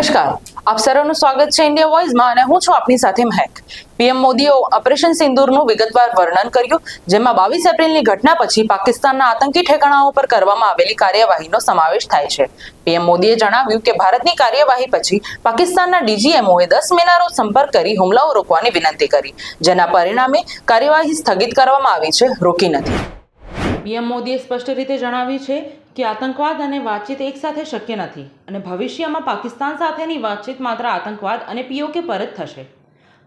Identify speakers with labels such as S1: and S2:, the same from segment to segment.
S1: નમસ્કાર. આપ સર્વનું સ્વાગત છે ઇન્ડિયા વોઇસમાં અને હું છું આપની સાથે મહેક. પીએમ મોદીએ ઓપરેશન સિંદૂરનું વિગતવાર વર્ણન કર્યું, જેમાં બાવીસ એપ્રિલની ઘટના પછી પાકિસ્તાનના આતંકી ઠેકાણાઓ પર કરવામાં આવેલી કાર્યવાહીનો સમાવેશ થાય છે. પીએમ મોદીએ જણાવ્યું કે ભારતની કાર્યવાહી પછી પાકિસ્તાનના ડીજીએમઓએ દસ મિનારો સંપર્ક કરી હુમલાઓ રોકવાની વિનંતી કરી, જેના પરિણામે કાર્યવાહી સ્થગિત કરવામાં આવી છે, રોકી નથી. પીએમ મોદીએ સ્પષ્ટ રીતે જણાવ્યું છે કે આતંકવાદ અને વાતચીત એકસાથે શક્ય નથી અને ભવિષ્યમાં પાકિસ્તાન સાથેની વાતચીત માત્ર આતંકવાદ અને પીઓકે પર જ થશે.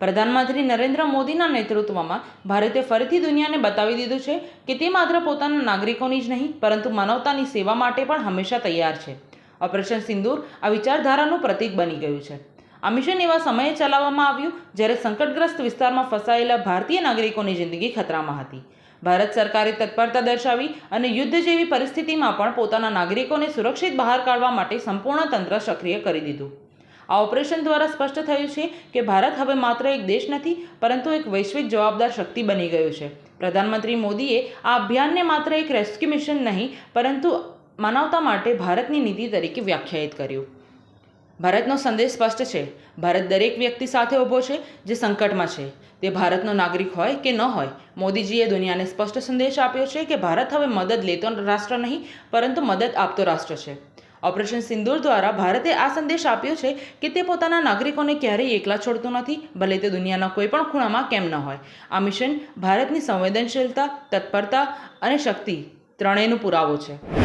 S1: પ્રધાનમંત્રી નરેન્દ્ર મોદીના નેતૃત્વમાં ભારતે ફરીથી દુનિયાને બતાવી દીધું છે કે તે માત્ર પોતાના નાગરિકોની જ નહીં, પરંતુ માનવતાની સેવા માટે પણ હંમેશા તૈયાર છે. ઓપરેશન સિંદૂર આ વિચારધારાનું પ્રતીક બની ગયું છે. આ મિશન એવા સમયે ચલાવવામાં આવ્યું જ્યારે સંકટગ્રસ્ત વિસ્તારમાં ફસાયેલા ભારતીય નાગરિકોની જિંદગી ખતરામાં હતી. ભારત સરકારે તત્પરતા દર્શાવી અને યુદ્ધ જેવી પરિસ્થિતિમાં પણ પોતાના નાગરિકોને સુરક્ષિત બહાર કાઢવા માટે સંપૂર્ણ તંત્ર સક્રિય કરી દીધું. આ ઓપરેશન દ્વારા સ્પષ્ટ થયું છે કે ભારત હવે માત્ર એક દેશ નથી, પરંતુ એક વૈશ્વિક જવાબદાર શક્તિ બની ગયું છે. પ્રધાનમંત્રી મોદીએ આ અભિયાનને માત્ર એક રેસ્ક્યુ મિશન નહીં, પરંતુ માનવતા માટે ભારતની નીતિ તરીકે વ્યાખ્યાયિત કર્યું. ભારતનો સંદેશ સ્પષ્ટ છે. ભારત દરેક વ્યક્તિ સાથે ઊભો છે જે સંકટમાં છે. તે ભારતનો નાગરિક હોય કે ન હોય, મોદીજીએ દુનિયાને સ્પષ્ટ સંદેશ આપ્યો છે કે ભારત હવે મદદ લેતો રાષ્ટ્ર નહીં, પરંતુ મદદ આપતો રાષ્ટ્ર છે. ઓપરેશન સિંદૂર દ્વારા ભારતે આ સંદેશ આપ્યો છે કે તે પોતાના નાગરિકોને ક્યારેય એકલા છોડતું નથી, ભલે તે દુનિયાના કોઈ પણ ખૂણામાં કેમ ન હોય. આ મિશન ભારતની સંવેદનશીલતા, તત્પરતા અને શક્તિ ત્રણેયનો પુરાવો છે.